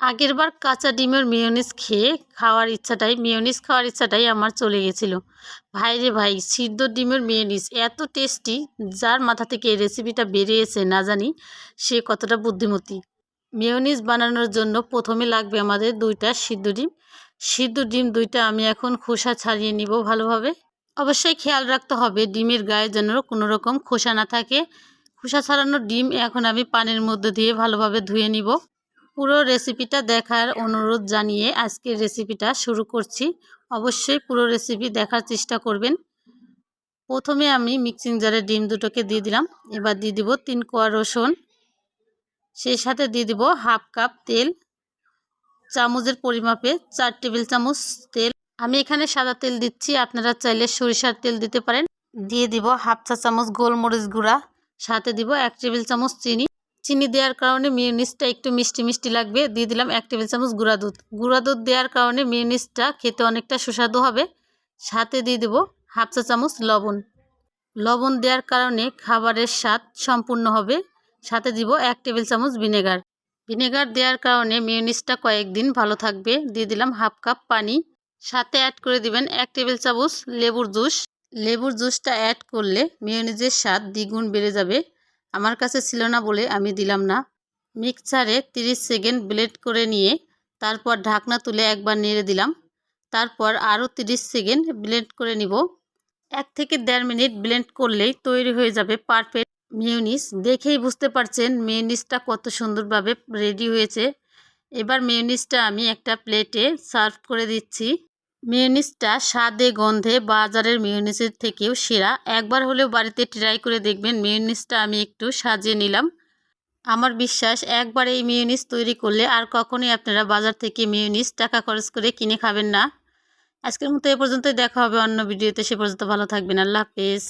আগেরবার কাঁচা ডিমের মেয়োনিজ খেয়ে খাওয়ার ইচ্ছাটাই, মেয়োনিজ খাওয়ার ইচ্ছাটাই আমার চলে গেছিল। ভাই রে ভাই, সিদ্ধ ডিমের মেয়োনিজ এত টেস্টি, যার মাথা থেকে এই রেসিপিটা বেরিয়েছে না জানি, সে কতটা বুদ্ধিমতী। মেয়োনিজ বানানোর জন্য প্রথমে লাগবে আমাদের দুইটা সিদ্ধ ডিম। সিদ্ধ ডিম দুইটা আমি এখন খোসা ছাড়িয়ে নিব ভালোভাবে। অবশ্যই খেয়াল রাখতে হবে, ডিমের গায়ে যেন কোনো রকম খোসা না থাকে। খোসা ছাড়ানো ডিম এখন আমি পানির মধ্যে দিয়ে ভালোভাবে ধুয়ে নিব। পুরো রেসিপিটা দেখার অনুরোধ জানিয়ে আজকের রেসিপিটা শুরু করছি। অবশ্যই পুরো রেসিপি দেখার চেষ্টা করবেন। প্রথমে আমি মিক্সিং জারে ডিম দুটোকে দিয়ে দিলাম। এবার দিয়ে দিব তিন কোয়া রসুন। সেই সাথে দিয়ে দিব হাফ কাপ তেল। চামচের পরিমাপে চার টেবিল চামচ তেল। আমি এখানে সাদা তেল দিচ্ছি, আপনারা চাইলে সরিষার তেল দিতে পারেন। দিয়ে দিব হাফ চা চামচ গোলমরিচ গুঁড়া। সাথে দিব এক টেবিল চামচ চিনি। চিনি দেওয়ার কারণে মিউনিসটা একটু মিষ্টি মিষ্টি লাগবে। দিয়ে দিলাম এক টেবিল চামচ গুঁড়া দুধ। গুঁড়া দুধ দেওয়ার কারণে মিউনিসটা খেতে অনেকটা সুস্বাদু হবে। সাথে দিয়ে দেবো হাফ চা চামচ লবণ। লবণ দেওয়ার কারণে খাবারের স্বাদ সম্পূর্ণ হবে। সাথে দিব এক টেবিল চামচ ভিনেগার। ভিনেগার দেওয়ার কারণে মিউনিসটা কয়েকদিন ভালো থাকবে। দিয়ে দিলাম হাফ কাপ পানি। সাথে অ্যাড করে দিবেন এক টেবিল চামচ লেবুর জুস। লেবুর জুসটা অ্যাড করলে মিউনিজের স্বাদ দ্বিগুণ বেড়ে যাবে। আমার কাছে ছিল না বলে আমি দিলাম না। মিক্সারে 30 সেকেন্ড ব্লেড করে নিয়ে তারপর ঢাকনা তুলে একবার নেড়ে দিলাম। তারপর আরও 30 সেকেন্ড ব্লেন্ড করে নিব। এক থেকে দেড় মিনিট ব্লেন্ড করলেই তৈরি হয়ে যাবে পারফেক্ট মিউনিস দেখেই বুঝতে পারছেন মিউনিসটা কত সুন্দরভাবে রেডি হয়েছে। এবার মিউনিসটা আমি একটা প্লেটে সার্ভ করে দিচ্ছি। মিউনিসটা স্বাদে গন্ধে বাজারের মিউনিসের থেকেও সেরা। একবার হলেও বাড়িতে ট্রাই করে দেখবেন মিউনিসটা আমি একটু সাজিয়ে নিলাম। আমার বিশ্বাস একবার এই মিউনিস তৈরি করলে আর কখনোই আপনারা বাজার থেকে মিউনিস টাকা খরচ করে কিনে খাবেন না। আজকের মতো এ পর্যন্তই, দেখা হবে অন্য ভিডিওতে। সে পর্যন্ত ভালো থাকবেন। আল্লাহ হাফেজ।